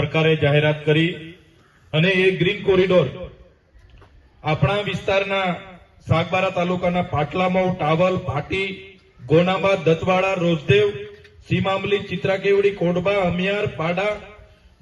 સરકારે જાહેરાત કરી અને એ ગ્રીન કોરિડોર આપણા વિસ્તારના સાગબારા તાલુકાના પાટલામઉ ટાવલ, ભાટી, ગોનાબા, દતવાડા, રોજદેવ, સીમામલી ચિત્રાકેવડી કોડબા, અમિયાર, પાડા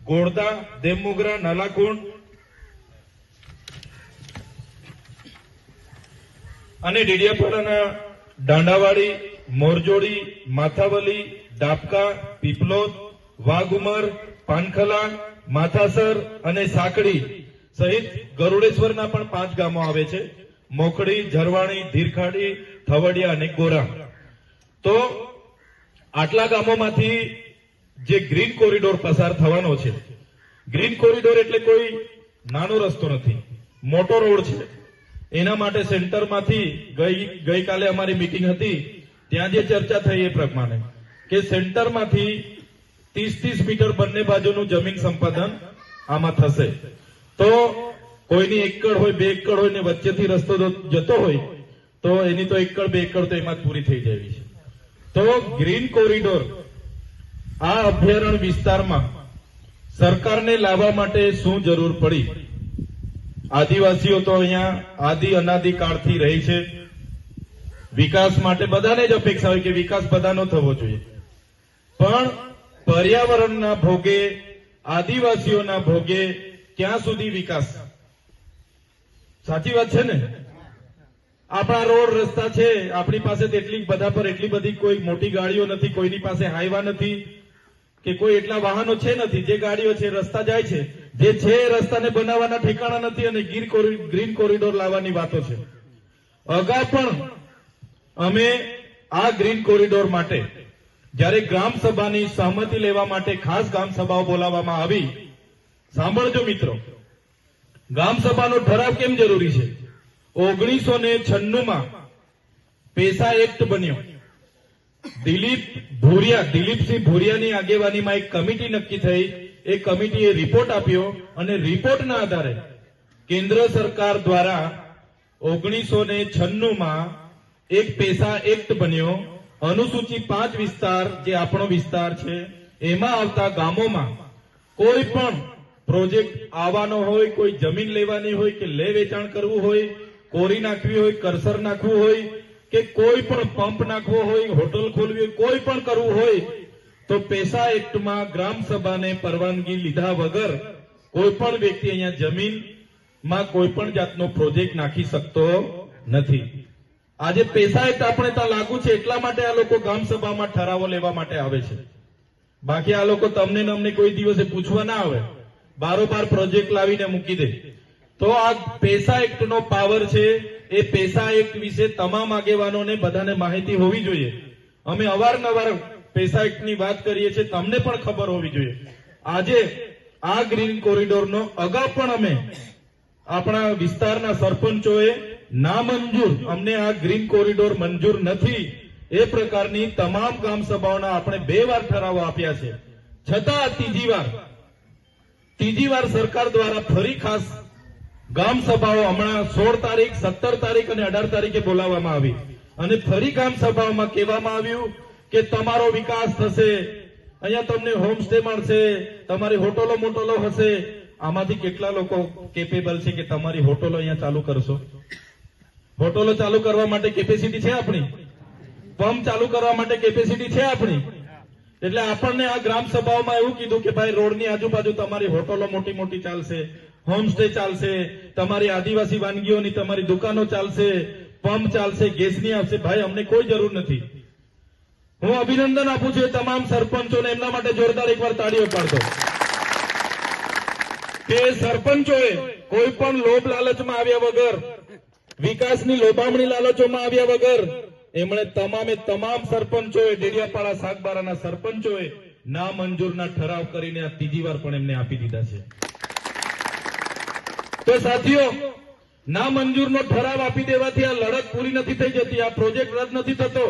ગોળદા દેમુગરા નાલાકુંડ અને ડેડિયાપાડાના દાંડાવાડી, મોરજોડી, માથાવલી, ડાબકા, પીપલોદ વાઘુમર પાનખલા માથાસર અને સાંકડી સહિત ગરુડેશ્વરના પણ પાંચ ગામો આવે છે. મોખડી ઝરવાણી, ધીરખાડી, થવડિયા અને ગોરા. તો આટલા ગામોમાંથી જે ગ્રીન કોરિડોર પસાર થવાનો છે. ગ્રીન કોરિડોર એટલે કોઈ નાનો રસ્તો નથી. મોટો રોડ છે. એના માટે સેન્ટરમાંથી ગઈ, ગઈકાલે અમારી મીટિંગ હતી. ત્યાં જે ચર્ચા થઈ એ પ્રમાણે કે સેન્ટરમાંથી ત્રીસ ત્રીસ મીટર બંને બાજુનું જમીન સંપાદન આમાં થશે. તો કોઈની એકડ હોય, બે એકડ હોય ને વચ્ચેથી રસ્તો જતો હોય, તો એની તો એકડ, બે એકડ તો એમાં પૂરી થઈ જાય છે. તો ગ્રીન કોરિડોર આ અભયારણ્ય વિસ્તારમાં સરકારને લાવવા માટે શું જરૂર પડી? આદિવાસીઓ તો અહીંયા આદિ અનાદિ કાળથી રહી છે. વિકાસ માટે બધાને જ અપેક્ષા હોય કે વિકાસ બધાનો થવો જોઈએ. પણ પર્યાવરણના ભોગે, આદિવાસીઓના ભોગે ક્યાં સુધી વિકાસ? સાચી વાત છે ને? આપણા રોડ રસ્તા છે, આપણી પાસે એટલી બધા પર એટલી બધી કોઈ મોટી ગાડીઓ નથી, કોઈની પાસે હાઈવા નથી, કે કોઈ એટલા વાહનો છે નથી, જે ગાડીઓ છે, રસ્તા જાય છે, જે છે એ રસ્તાને બનાવવાના ઠેકાણા નથી અને ગીર ગ્રીન કોરિડોર લાવવાની વાતો છે. અગાઉ પણ અમે આ ગ્રીન કોરિડોર માટે જ્યારે ગ્રામ સભાની સહમતિ લેવા માટે ખાસ ગ્રામ સભાઓ બોલાવવામાં આવી, સાંભળજો મિત્રો, ગ્રામ સભાનો ઠરાવ કેમ જરૂરી છે? ઓગણીસો ને છન્નું માં પેસા એક્ટ બન્યો. દિલીપ ભુરિયા, દિલીપસિંહ ભુરિયાની આગેવાનીમાં એક કમિટી નક્કી થઈ. એ કમિટીએ રિપોર્ટ આપ્યો અને રિપોર્ટના આધારે કેન્દ્ર સરકાર દ્વારા ઓગણીસો ને છન્નુંમાં એક પેસા એક્ટ બન્યો. અનુસૂચિ પાંચ વિસ્તાર જે આપણો વિસ્તાર છે, એમાં આવતા ગામોમાં કોઈ પણ પ્રોજેક્ટ આવવાનો હોય, કોઈ જમીન લેવાની હોય કે લે વેચાણ કરવું હોય, કોરી નાખવી હોય, કરસર નાખવું હોય કે કોઈ પણ પંપ નાખવો હોય, હોટલ ખોલવી હોય, કોઈ પણ કરવું હોય, તો પેસા એક્ટમાં ગ્રામ સભાને પરવાનગી લીધા વગર કોઈ પણ વ્યક્તિ અહીંયા જમીનમાં કોઈ પણ જાતનો પ્રોજેક્ટ નાખી શકતો નથી. આજે પેસા એક્ટ આપણે ત્યાં લાગુ છે, એટલા માટે આ લોકો ગામ સભામાં ઠરાવો લેવા માટે આવે છે. બાકી આ લોકો તમને અમને કોઈ દિવસે પૂછવા ના આવે. બારોબાર પ્રોજેક્ટ લાવીને મૂકી દે. તો આ પેસા એક્ટ નો પાવર છે, એ પેસા એક્ટ વિશે તમામ આગેવાનોને બધાને માહિતી હોવી જોઈએ. અમે અવારનવાર પેસા એક્ટની વાત કરીએ છીએ, તમને પણ ખબર હોવી જોઈએ. આજે આ ગ્રીન કોરિડોરનો અગાઉ પણ અમે આપણા વિસ્તારના સરપંચોએ નામંજૂર અમને આ ગ્રીન કોરિડોર મંજૂર નથી. એ પ્રકારની તમામ ગ્રામ સભાઓના આપણે બે વાર ઠરાવો આપ્યા છે. છતાં ત્રીજી વાર ત્રીજી વાર સરકાર દ્વારા ફરી ખાસ ગામ સભાઓ હમણાં સોળ તારીખ, સત્તર તારીખ અને અઢાર તારીખે બોલાવવામાં આવી. અને ફરી ગામ સભાઓમાં કહેવામાં આવ્યું કે તમારો વિકાસ થશે. અહીંયા તમને હોમસ્ટે મળશે, તમારી હોટલો મોટલો હશે. આમાંથી કેટલા લોકો કેપેબલ છે કે તમારી હોટલો અહીંયા ચાલુ કરશો? હોટલો ચાલુ કરવા માટે કેપેસિટી છે આપણી? પંપ ચાલુ કરવા માટે કેપેસિટી છે આપણી? એટલે આપણને આ ગ્રામ સભાઓમાં એવું કીધું કે ભાઈ, રોડની આજુબાજુ તમારી હોટલો મોટી મોટી ચાલશે હોમસ્ટે ચાલશે, તમારી આદિવાસી વાનગીઓની તમારી દુકાનો ચાલશે, પંપ ચાલશે, ગેસની આવશે. ભાઈ, અમને કોઈ જરૂર નથી. હું અભિનંદન આપું છું તમામ તમામ સરપંચોને. એમના માટે જોરદાર એકવાર તાળીઓ પાડતો કે સરપંચોએ કોઈ પણ લોભ લાલચમાં આવ્યા વગર વિકાસની લોભામણી લાલચોમાં આવ્યા વગર એમણે તમામે તમામ સરપંચોએ, ડેડિયાપાડા સાગબારાના સરપંચોએ ના મંજૂરના ઠરાવ કરીને આ ત્રીજી વાર પણ એમને આપી દીધા છે. તો સાથીઓ, ના મંજૂરનો ઠરાવ આપી દેવાથી આ લડત પૂરી નથી થઈ જતી, આ પ્રોજેક્ટ રદ નથી થતો.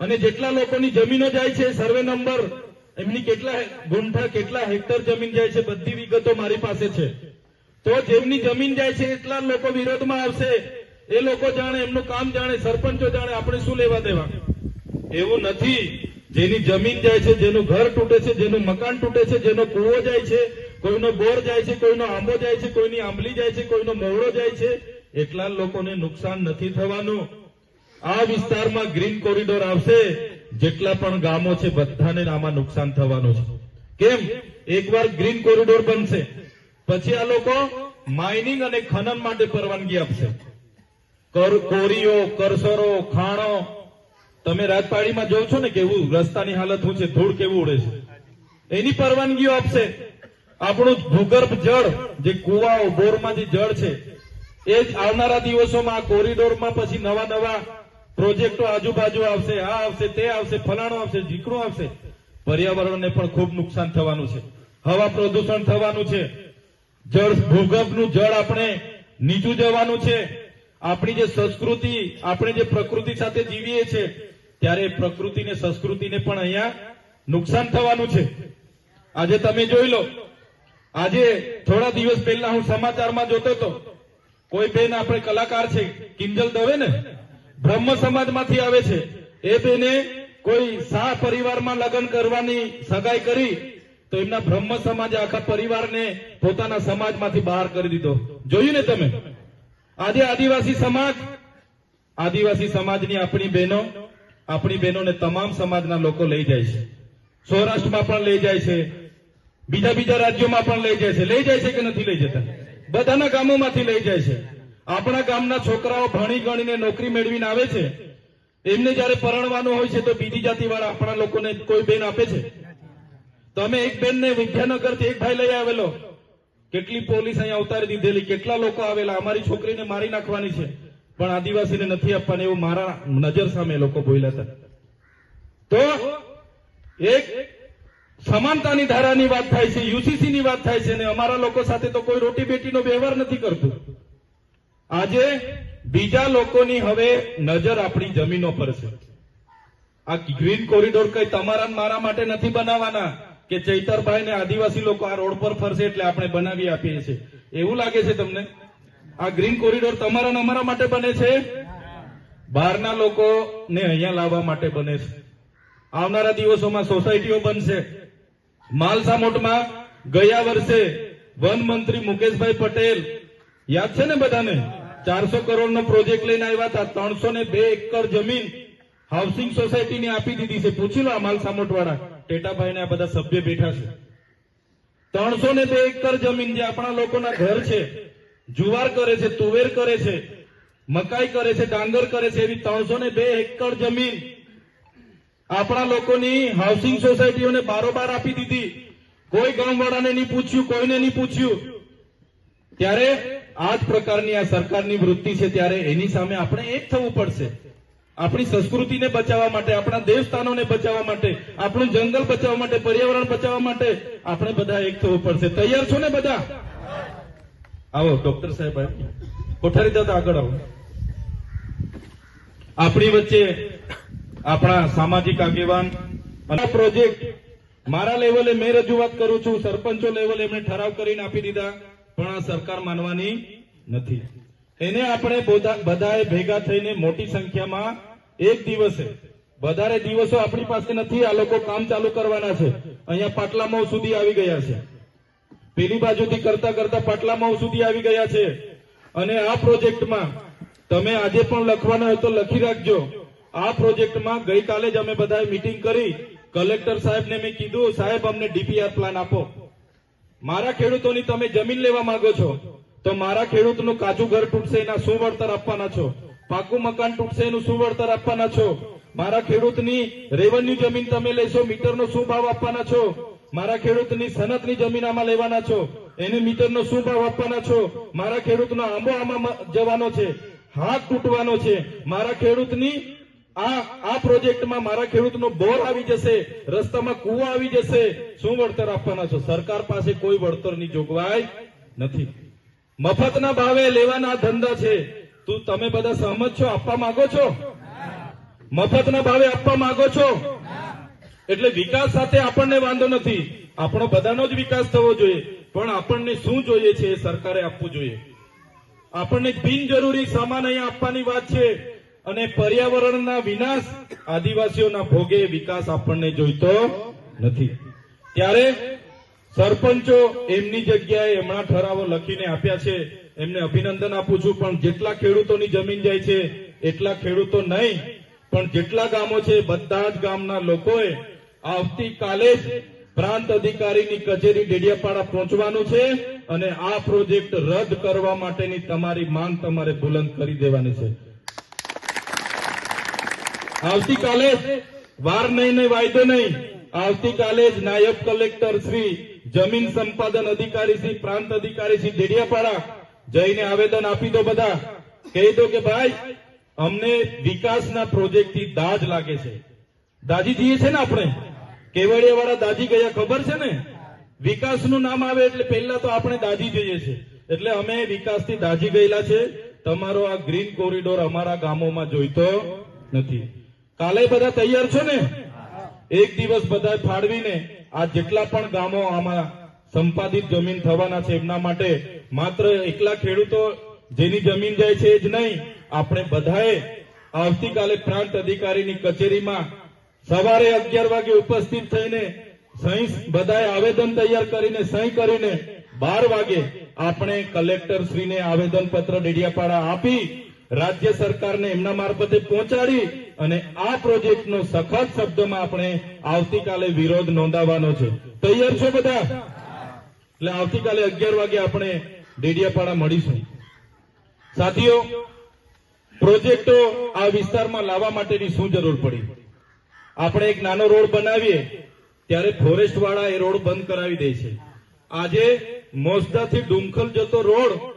અને જેટલા લોકોની જમીનો જાય છે, સર્વે નંબર, એમની કેટલા ગુંઠા, કેટલા હેક્ટર જમીન જાય છે, બધી વિગતો મારી પાસે છે. તો જેમની જમીન જાય છે એટલા લોકો વિરોધમાં આવશે. એ લોકો જાણે, એમનું કામ જાણે, સરપંચો જાણે આપણે શું લેવા દેવા? એવું નથી. જેની જમીન જાય છે, જેનું ઘર તૂટે છે, જેનું મકાન તૂટે છે, જેનો કૂવો જાય છે, કોઈનો બોર જાય છે, કોઈનો આંબો જાય છે, કોઈની આંબલી જાય છે, કોઈનો મોવડો જાય છે, એટલા લોકોને નુકસાન નથી થવાનું. આ વિસ્તારમાં ગ્રીન કોરિડોર આવશે, જેટલા પણ ગામો છે બધાને આમાં નુકસાન થવાનું છે. કેમ? એકવાર ગ્રીન કોરિડોર બનશે. પછી આ લોકો માઇનિંગ અને ખનન માટે પરવાનગી આપશે. કોરીઓ, કરસરો, ખાણો. તમે રાજપાડીમાં જોવ છો ને કેવું રસ્તાની હાલત શું છે, ધૂળ કેવું ઉડે છે. એની પરવાનગીઓ આપશે. આપણું ભૂગર્ભ જળ, જે કુવાઓ, બોરમાં જે જળ છે, એ જ આવનારા દિવસોમાં આ કોરિડોરમાં પછી નવા નવા પ્રોજેક્ટો આજુબાજુ આવશે, આ આવશે, તે આવશે, ફલાણો આવશે, ઝીકણું આવશે. પર્યાવરણને પણ ખૂબ નુકસાન થવાનું છે. હવા પ્રદૂષણ થવાનું છે. જળ ભૂગર્ભનું જળ આપણે નીચું જવાનું છે. આપણી જે સંસ્કૃતિ, આપણે જે પ્રકૃતિ સાથે જીવીએ છીએ ત્યારે પ્રકૃતિને સંસ્કૃતિને પણ અહીંયા નુકસાન થવાનું છે. આજે તમે જોઈ લો, આજે થોડા દિવસ પહેલા હું સમાચારમાં જોતો હતો, કોઈ બેન આપણે કલાકાર છે, કિંજલ દવે ને, બ્રહ્મ સમાજમાંથી આવે છે. એ બેને કોઈ શાહ પરિવારમાં લગ્ન કરવાની સગાઈ કરી તો એમના બ્રહ્મ સમાજે આખા પરિવારને પોતાના સમાજમાંથી બહાર કરી દીધો. જોયું ને તમે? આજે આદિવાસી સમાજ, આદિવાસી સમાજની આપણી બહેનો, આપણી બહેનોને તમામ સમાજના લોકો લઈ જાય છે. સૌરાષ્ટ્રમાં પણ લઈ જાય છે. બીજા બીજા રાજ્યોમાં પણ લઈ જાય છે. લઈ જાય છે કે નથી લઈ જતા? બધાના ગામોમાંથી લઈ જાય છે. આપણા ગામના છોકરાઓ ભણી ગણીને નોકરી મેળવીને આવે છે. એમને જયારે પરણવાનું હોય છે તો બીજી જાતિવાળા આપણા લોકોને કોઈ બેન આપે છે? તમે એક બેનને વિદ્યાનગરથી એક ભાઈ લઈ આવેલો. કેટલી પોલીસ અહીંયા ઉતારી દીધેલી, કેટલા લોકો આવેલા? અમારી છોકરીને મારી નાખવાની છે. પણ આદિવાસીને નથી આપવાની એવું મારા નજર સામે લોકો બોલ્યા હતા. તો એક સમાનતાની ધારાની વાત થાય છે યુસીસી ની વાત થાય છે, અને અમારા લોકો સાથે તો કોઈ રોટી બેટીનો વ્યવહાર નથી કરતું. આજે બીજા લોકોની હવે નજર આપણી જમીનો પર છે. આ ગ્રીન કોરિડોર કઈ તમારા ને મારા માટે નથી બનાવવાના? કે ચૈતરભાઈ ને આદિવાસી લોકો આ રોડ પર ફરશે એટલે આપણે બનાવી આપીએ છીએ. એવું લાગે છે તમને? આ ગ્રીન કોરિડોર તમારા અમારા માટે બને છે? બહારના લોકોને અહીંયા લાવવા માટે બને છે. આવનારા દિવસોમાં સોસાયટીઓ બનશે. માલસામોટમાં ગયા વર્ષે વન મંત્રી મુકેશભાઈ પટેલ, યાદ છે ને બધાને? ચારસો કરોડનો પ્રોજેક્ટ લઈને આવ્યા હતા, ત્રણસો ને બે એકર જમીન હાઉસિંગ સોસાયટીને આપી દીધી છે. પૂછી લો આ માલસામોટ વાળા ટેટાભાઈ ને આ બધા સભ્ય બેઠા છે. ત્રણસો ને બે એકર જમીન જે આપણા લોકોના ઘર છે, જુવાર કરે છે, તુવેર કરે છે, મકાઈ કરે છે, ડાંગર કરે છે, એવી ત્રણસો ને બે એકર જમીન આપણા લોકોની હાઉસિંગ સોસાયટીઓને બારોબાર આપી દીધી. કોઈ ગામવાળાને નહીં પૂછ્યું, કોઈને નહીં પૂછ્યું. ત્યારે આ જ પ્રકારની આ સરકારની વૃત્તિ છે, ત્યારે એની સામે આપણે એક થવું પડશે. આપણી સંસ્કૃતિને બચાવવા માટે, આપણા દેવસ્થાનોને બચાવવા માટે, આપણું જંગલ બચાવવા માટે, પર્યાવરણ બચાવવા માટે આપણે બધા એક થવું પડશે. તૈયાર છો ને બધા? આવો, ડોક્ટર સાહેબ કોઠારી દાદા આગળ આવો. આપણી વચ્ચે આપણા સામાજિક આગેવાન અને પ્રોજેક્ટ મારા લેવલે મેં રજૂઆત કરું છું, સરપંચો લેવલે એમણે ઠરાવ કરીને આપી દીધા, પણ આ સરકાર માનવાની નથી. એને આપણે બધાએ ભેગા થઈને મોટી સંખ્યામાં એક દિવસે. વધારે દિવસો આપણી પાસે નથી, આ લોકો કામ ચાલુ કરવાના છે. અહીંયા પાટલા મઉ સુધી આવી ગયા છે. પેલી બાજુથી કરતા કરતા પાટલા મઉ સુધી આવી ગયા છે. અને આ પ્રોજેક્ટમાં તમે આજે પણ લખવાના હોય તો લખી રાખજો. આ પ્રોજેક્ટમાં ગઈકાલે જ અમે બધાએ મીટિંગ કરી. કલેક્ટર સાહેબને મેં કીધું, સાહેબ, અમને ડીપીઆર પ્લાન આપો. મારા ખેડૂતોની તમે જમીન લેવા માંગો છો, તો મારા ખેડૂતનું કાચું ઘર તૂટશે, એના શું વળતર આપવાના છો. પાકું મકાન તૂટશે એનું શું વળતર આપવાના છો? મારા ખેડૂતની રેવન્યુ જમીન તમે લેશો, મીટરનો શું ભાવ આપવાના છો? મારા ખેડૂતની સનતની જમીન આમાં લેવાના છો? એને મીટરનો શું ભાવ આપવાના છો? મારા ખેડૂતનો આંબો આમાં જવાનો છે, હાથ તૂટવાનો છે. મારા ખેડૂતની આ આ પ્રોજેક્ટમાં મારા ખેડૂતનો બોર આવી જશે, રસ્તામાં કૂવો આવી જશે. શું વળતર આપવાના છો? સરકાર પાસે કોઈ વળતરની જોગવાઈ નથી. મફતના ભાવે લેવાના ધંધા છે. તું તમે બધા સહમત છો, આપવા માંગો છો? મફતના ભાવે આપવા માંગો છો? એટલે વિકાસ સાથે આપણને વાંધો નથી. આપણો બધાનો જ વિકાસ થવો જોઈએ. પણ આપણને શું જોઈએ છે એ સરકારે આપવું જોઈએ. આપણને બિનજરૂરી સામાન અહીંયા આપવાની વાત છે. અને પર્યાવરણના વિનાશ આદિવાસીઓના ભોગે વિકાસ આપણને જોઈતો નથી. ત્યારે સરપંચો એમની જગ્યાએ હમણાં ઠરાવો લખીને આપ્યા છે. એમને અભિનંદન આપું છું, પણ જેટલા ખેડૂતોની જમીન જાય છે, એટલા ખેડૂતો નહીં. પણ જેટલા ગામો છે, બધા જ ગામના લોકોએ આવતીકાલે જ પ્રાંત અધિકારીની કચેરી ડેડિયાપાડા પહોંચવાનું છે અને આ પ્રોજેક્ટ રદ કરવા માટેની તમારી માંગ તમારે બુલંદ કરી દેવાની છે. આવતીકાલે વાર નહીં ને વાયદો નહીં. આવતીકાલે જ નાયબ કલેક્ટર શ્રી જમીન સંપાદન અધિકારી શ્રી, પ્રાંત અધિકારી શ્રી ડેડિયાપાડા જઈને આવેદન આપી દો બધા. કહી દો કે ભાઈ, અમને વિકાસના પ્રોજેક્ટથી દાજ લાગે છે. દાજી જઈએ છે ને આપણે? કેવડિયા વાળા દાજી ગયા, ખબર છે ને? વિકાસનું નામ આવે એટલે પહેલા તો આપણે દાજી જઈએ છે. એટલે અમે વિકાસથી દાજી ગયેલા છે. તમારો આ ગ્રીન કોરિડોર અમારા ગામોમાં જોઈતો નથી. કાલે બધા તૈયાર છો ને? એક દિવસ બધા ફાળવીને આ જેટલા પણ ગામો આમાં સંપાદિત જમીન થવાના છે, એમના માટે માત્ર એકલા ખેડૂતો જેની જમીન જાય છે જ નહીં, આપણે બધાએ આવતીકાલે પ્રાંત અધિકારીની કચેરીમાં સવારે અગિયાર વાગે ઉપસ્થિત થઈને સહી બધાએ આવેદન તૈયાર કરીને, સહી કરીને બાર વાગે આપણે કલેક્ટર શ્રીને આવેદન પત્ર ડેડિયાપાડા આપી રાજ્ય સરકારને એમના મારફતે પહોંચાડી અને આ પ્રોજેક્ટનો સખત શબ્દમાં આપણે આવતીકાલે વિરોધ નોંધાવવાનો છે. તૈયાર છો બધા? એટલે આવતીકાલે અગિયાર વાગે આપણે ડેડિયાપાડા મળીશું. સાથીઓ, પ્રોજેક્ટો આ વિસ્તારમાં લાવવા માટેની શું જરૂર પડી? આપણે એક નાનો રોડ બનાવીએ, ત્યારે ફોરેસ્ટ વાળા એ રોડ બંધ કરાવી દે છે. આજે મોસદાથી ડુમખલ જતો રોડ